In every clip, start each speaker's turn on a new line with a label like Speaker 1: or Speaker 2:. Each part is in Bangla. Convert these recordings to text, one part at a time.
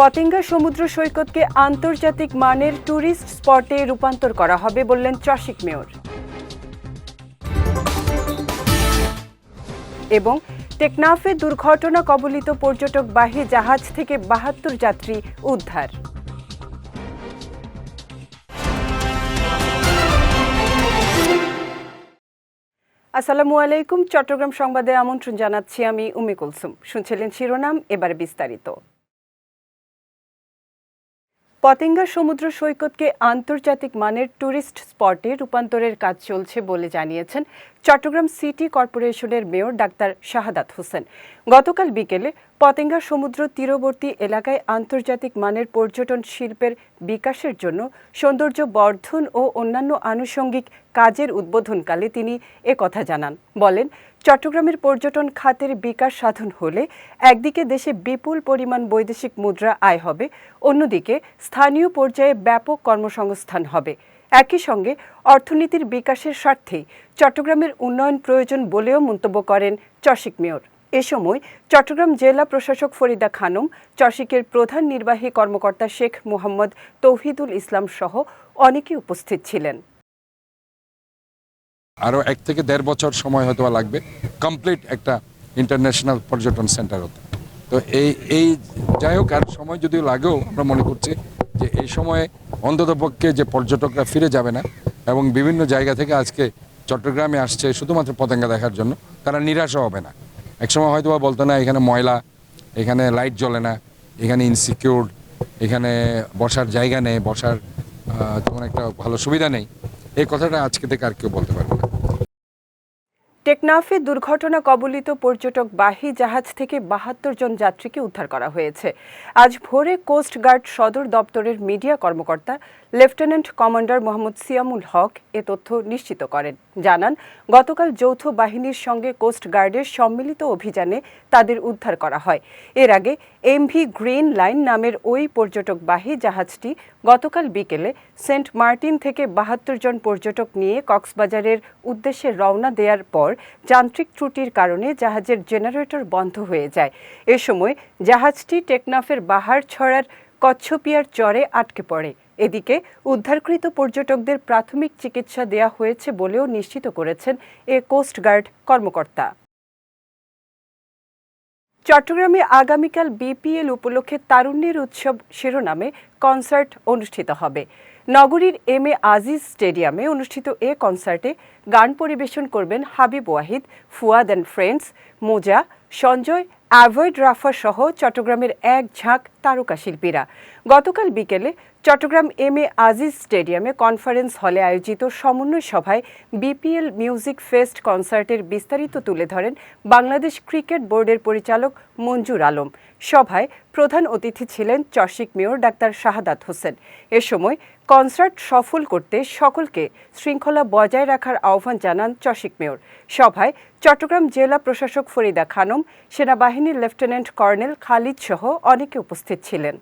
Speaker 1: পতেঙ্গা সমুদ্র সৈকতকে আন্তর্জাতিক মানের ট্যুরিস্ট স্পটে রূপান্তর করা হবে বললেন চশিক মেয়র। এবং টেকনাফে দুর্ঘটনা কবলিত পর্যটকবাহী জাহাজ থেকে বাহাত্তর যাত্রী উদ্ধার। আসসালামু আলাইকুম, চট্টগ্রাম সংবাদে আমন্ত্রণ জানাচ্ছি আমি উমি কুলসুম শুনছিলেন শিরোনাম, এবারে বিস্তারিত। পতেঙ্গা সমুদ্র সৈকতকে আন্তর্জাতিক মানের ট্যুরিস্ট স্পটে রূপান্তরের কাজ চলছে বলে জানিয়েছেন চট্টগ্রাম সিটি কর্পোরেশনের মেয়র ডাক্তার শাহাদাত হোসেন। গতকাল বিকেলে পতেঙ্গা সমুদ্র তীরবর্তী এলাকায় আন্তর্জাতিক মানের পর্যটন শিল্পের বিকাশের জন্য সৌন্দর্য বর্ধন ও অন্যান্য আনুষঙ্গিক কাজের উদ্বোধনকালে তিনি কথা জানান। বলেন, চট্টগ্রামের পর্যটন খাতের বিকাশ সাধন হলে একদিকে দেশে বিপুল পরিমাণ বৈদেশিক মুদ্রা আয় হবে, অন্যদিকে স্থানীয় পর্যায়ে ব্যাপক কর্মসংস্থান হবে। একই সঙ্গে অর্থনীতির বিকাশের স্বার্থেই চট্টগ্রামের উন্নয়ন প্রয়োজন বলেও মন্তব্য করেন চশিক মেয়র। এ সময় চট্টগ্রাম জেলা প্রশাসক ফরিদা খানম চশিকের প্রধান নির্বাহী কর্মকর্তা শেখ মোহাম্মদ তৌহিদুল ইসলাম সহ অনেকে উপস্থিত ছিলেন।
Speaker 2: আরও এক থেকে দেড় বছর সময় হয়তো লাগবে কমপ্লিট একটা ইন্টারন্যাশনাল পর্যটন সেন্টার হতে। তো এই এই যাই হোক, আর সময় যদিও লাগেও আমরা মনে করছি যে এই সময়ে অন্ততপক্ষে যে পর্যটকরা ফিরে যাবে না এবং বিভিন্ন জায়গা থেকে আজকে চট্টগ্রামে আসছে শুধুমাত্র পতেঙ্গা দেখার জন্য, তারা নিরাশও হবে না। একসময় হয়তো বা বলতো না, এখানে ময়লা, এখানে লাইট জ্বলে না, এখানে ইনসিকিউর এখানে বসার জায়গা নেই, বসার তেমন একটা ভালো সুবিধা নেই। এই কথাটা আজকে থেকে আর কেউ বলতে পারবে না।
Speaker 1: টেকনাফে দুর্ঘটনা কবলিত পর্যটকবাহী জাহাজ থেকে বাহাত্তর জন যাত্রীকে উদ্ধার করা হয়েছে। আজ ভোরে কোস্ট গার্ড সদর দপ্তরের মিডিয়া কর্মকর্তা লেফটেন্যান্ট কমান্ডার মোহাম্মদ সিয়ামুল হক এ তথ্য নিশ্চিত করেন। জানান, গতকাল যৌথ বাহিনীর সঙ্গে কোস্ট গার্ডের সম্মিলিত অভিযানে তাদের উদ্ধার করা হয়। এর আগে এমভি গ্রিন লাইন নামের ওই পর্যটকবাহী জাহাজটি গতকাল বিকেলে সেন্ট মার্টিন থেকে বাহাত্তর জন পর্যটক নিয়ে কক্সবাজারের উদ্দেশ্যে রওনা দেওয়ার পর যান্ত্রিক ত্রুটির কারণে জাহাজের জেনারেটর বন্ধ হয়ে যায়। এ সময় জাহাজটি টেকনাফের বাহার ছড়ার কচ্ছপিয়ার চরে আটকে পড়ে। এদিকে উদ্ধারকৃত পর্যটকদের প্রাথমিক চিকিৎসা দেয়া হয়েছে বলেও নিশ্চিত করেছেন এ কোস্টগার্ড কর্মকর্তা। চট্টগ্রামে আগামীকাল বিপিএল উপলক্ষে তারুণ্যের উৎসব শিরোনামে কনসার্ট অনুষ্ঠিত হবে। নগরীর এম এ আজিজ স্টেডিয়ামে অনুষ্ঠিত এ কনসার্টে গান পরিবেশন করবেন হাবিব ওয়াহিদ, ফুয়াদ অ্যান্ড ফ্রেন্ডস, মোজা, সঞ্জয়, অ্যাভয়েড রাফা সহ চট্টগ্রামের এক ঝাঁক তারকা শিল্পীরা গতকাল বিকেলে চট্টগ্রাম এম এ আজিজ স্টেডিয়ামে কনফারেন্স হলে আয়োজিত সমন্বয় সভায় বিপিএল মিউজিক ফেস্ট কনসার্টের বিস্তারিত তুলে ধরেন বাংলাদেশ ক্রিকেট বোর্ডের পরিচালক মঞ্জুর আলম। সভায় প্রধান অতিথি ছিলেন চশিক মেয়র ডাক্তার শাহাদাত হোসেন। এ সময় কনসার্ট সফল করতে সকলকে শৃঙ্খলা বজায় রাখার আহ্বান জানান চশিক মেয়র। সভায় চট্টগ্রাম জেলা প্রশাসক ফরিদা খানম, সেনাবাহিনীর লেফটেন্যান্ট কর্নেল খালিদ সহ অনেকে উপস্থিত। ছিলেন।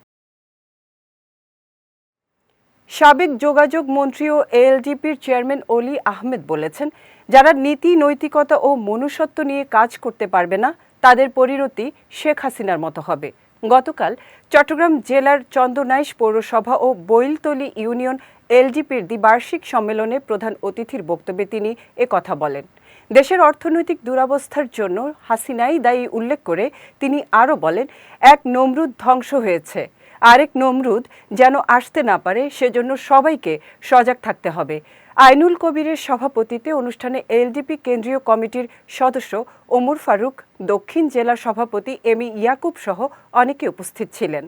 Speaker 1: সাবেক যোগাযোগ মন্ত্রী ও এএলডিপির চেয়ারম্যান অলি আহমেদ বলেছেন, যারা নীতি, নৈতিকতা ও মনুষ্যত্ব নিয়ে কাজ করতে পারবে না, তাদের পরিণতি শেখ হাসিনার মতো হবে। গতকাল চট্টগ্রাম জেলার চন্দনাইশ পৌরসভা ও বইলতলী ইউনিয়ন এলডিপির দ্বিবার্ষিক সম্মেলনে প্রধান অতিথির বক্তব্যে তিনি কথা বলেন। দেশের অর্থনৈতিক দুরবস্থার জন্য হাসিনাই দায়ী উল্লেখ করে তিনি আরও বলেন, এক নমরুদ ধ্বংস হয়েছে। আরেক নমরুদ যেন আসতে না পারে, সেজন্য সবাইকে সজাগ থাকতে হবে। আইনুল কবিরের সভাপতিতে অনুষ্ঠানে এলডিপি কেন্দ্রীয় কমিটির সদস্য ওমর ফারুক, দক্ষিণ জেলা সভাপতি এম ইয়াকুব সহ অনেকে উপস্থিত ছিলেন।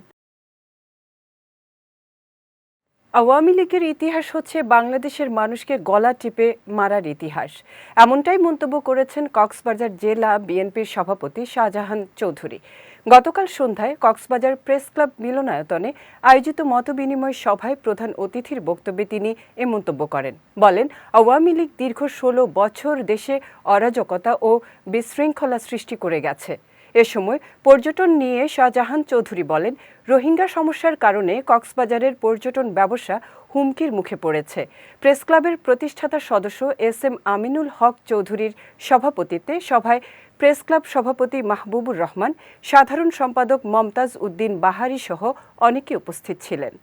Speaker 1: আওয়ামী লীগের ইতিহাস হচ্ছে বাংলাদেশের মানুষকে গলা টিপে মারার ইতিহাস। এমনটাই মন্তব্য করেছেন কক্সবাজার জেলা বিএনপির সভাপতি শাহজাহান চৌধুরী। গতকাল সন্ধ্যায় কক্সবাজার প্রেস ক্লাব মিলনায়তনে আয়োজিত মতবিনিময় সভায় প্রধান অতিথির বক্তব্যে তিনি এ মন্তব্য করেন। বলেন, আওয়ামী লীগ দীর্ঘ ষোলো বছর দেশে অরাজকতা ও বিশৃঙ্খলা সৃষ্টি করে গেছে। এ সময় পর্যটন নিয়ে শাহজাহান চৌধুরী বলেন, রোহিঙ্গা সমস্যার কারণে কক্সবাজারের পর্যটন ব্যবসা হুমকির মুখে পড়েছে। প্রেস ক্লাবের প্রতিষ্ঠাতা সদস্য এস এম আমিনুল হক চৌধুরীর সভাপতিত্বে সভায় প্রেস ক্লাব সভাপতি মাহবুবুর রহমান, সাধারণ সম্পাদক মমতাজ উদ্দিন বাহারি সহ অনেকে উপস্থিত ছিলেন।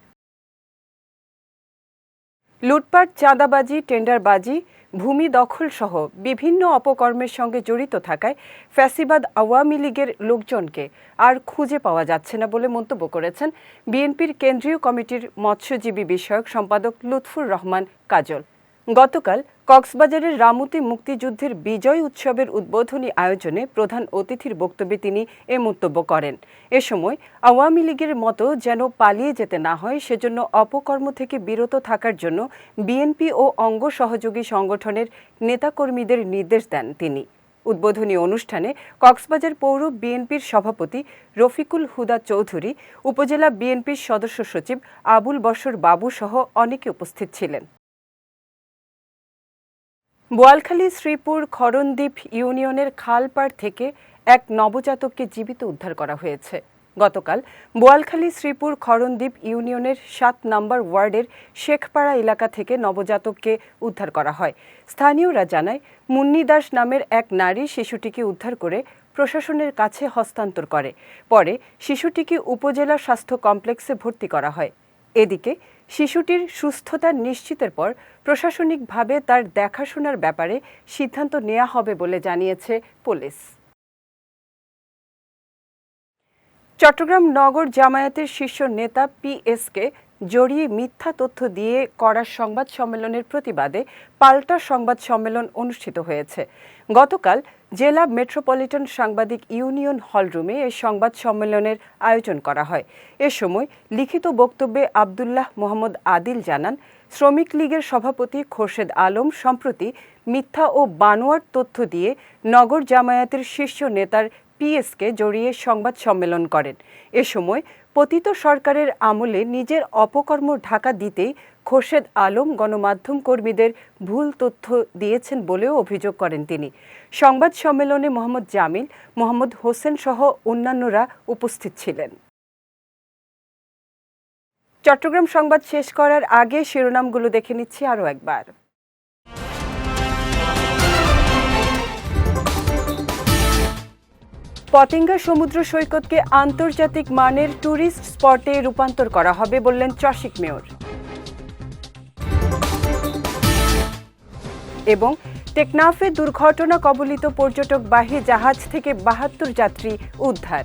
Speaker 1: লুটপাট, চাঁদাবাজি, টেন্ডারবাজি, ভূমি দখল সহ বিভিন্ন অপকর্মের সঙ্গে জড়িত থাকায় ফ্যাসিবাদ আওয়ামী লীগের লোকজনকে আর খুঁজে পাওয়া যাচ্ছে না বলে মন্তব্য করেছেন বিএনপির কেন্দ্রীয় কমিটির মৎস্যজীবী বিষয়ক সম্পাদক লুৎফুর রহমান কাজল। গতকাল কক্সবাজারের রামুতি মুক্তিযুদ্ধের বিজয় উৎসবের উদ্বোধনী আয়োজনে প্রধান অতিথির বক্তব্যে তিনি এ মন্তব্য করেন। এ সময় আওয়ামী লীগের মতো যেন পালিয়ে যেতে না হয়, সেজন্য অপকর্ম থেকে বিরত থাকার জন্য বিএনপি ও অঙ্গ সহযোগী সংগঠনের নেতাকর্মীদের নির্দেশ দেন তিনি। উদ্বোধনী অনুষ্ঠানে কক্সবাজার পৌর বিএনপির সভাপতি রফিকুল হুদা চৌধুরী, উপজেলা বিএনপির সদস্য সচিব আবুল বসর বাবু সহ অনেকে উপস্থিত ছিলেন। বোয়ালখালী শ্রীপুর খরণদ্বীপ ইউনিয়নের খালপাড় থেকে এক নবজাতককে জীবিত উদ্ধার করা হয়েছে। গতকাল বোয়ালখালী শ্রীপুর খরণদ্বীপ ইউনিয়নের সাত নম্বর ওয়ার্ডের শেখপাড়া এলাকা থেকে নবজাতককে উদ্ধার করা হয়। স্থানীয়রা জানায়, মুন্নি দাস নামের এক নারী শিশুটিকে উদ্ধার করে প্রশাসনের কাছে হস্তান্তর করে। পরে শিশুটিকে উপজেলা স্বাস্থ্য কমপ্লেক্সে ভর্তি করা হয়। এদিকে, শিশুটির সুস্থতা নিশ্চিতের পর প্রশাসনিকভাবে তার দেখাশোনার ব্যাপারে সিদ্ধান্ত নেওয়া হবে বলে জানিয়েছে পুলিশ। চট্টগ্রাম নগর জামায়াতের শীর্ষ নেতা পিএসকে জড়িয়ে মিথ্যা তথ্য দিয়ে করা সংবাদ সম্মেলনের প্রতিবাদে পাল্টা সংবাদ সম্মেলন অনুষ্ঠিত হয়েছে। গতকাল জেলা মেট্রোপলিটন সাংবাদিক ইউনিয়ন হলরুমে এই সংবাদ সম্মেলনের আয়োজন করা হয়। এ সময় লিখিত বক্তব্যে আবদুল্লাহ মোহাম্মদ আদিল জানান, শ্রমিক লীগের সভাপতি খোরশেদ আলম সম্প্রতি মিথ্যা ও বানোয়ার তথ্য দিয়ে নগর জামায়াতের শীর্ষ নেতার পিএসকে জড়িয়ে সংবাদ সম্মেলন করেন। এ সময় পতিত সরকারের আমলে নিজের অপকর্ম ঢাকা দিতেই খোরশেদ আলম গণমাধ্যম কর্মীদের ভুল তথ্য দিয়েছেন বলেও অভিযোগ করেন তিনি। সংবাদ সম্মেলনে মোহাম্মদ জামিল, মোহাম্মদ হোসেন সহ অন্যান্যরা উপস্থিত ছিলেন। চট্টগ্রাম সংবাদ শেষ করার আগে শিরোনামগুলো দেখে নিচ্ছি আরও একবার। পতেঙ্গা সমুদ্র সৈকতকে আন্তর্জাতিক মানের ট্যুরিস্ট স্পটে রূপান্তর করা হবে বললেন চশিক মেয়র। এবং টেকনাফে দুর্ঘটনা কবলিত পর্যটকবাহী জাহাজ থেকে বাহাত্তর যাত্রী উদ্ধার।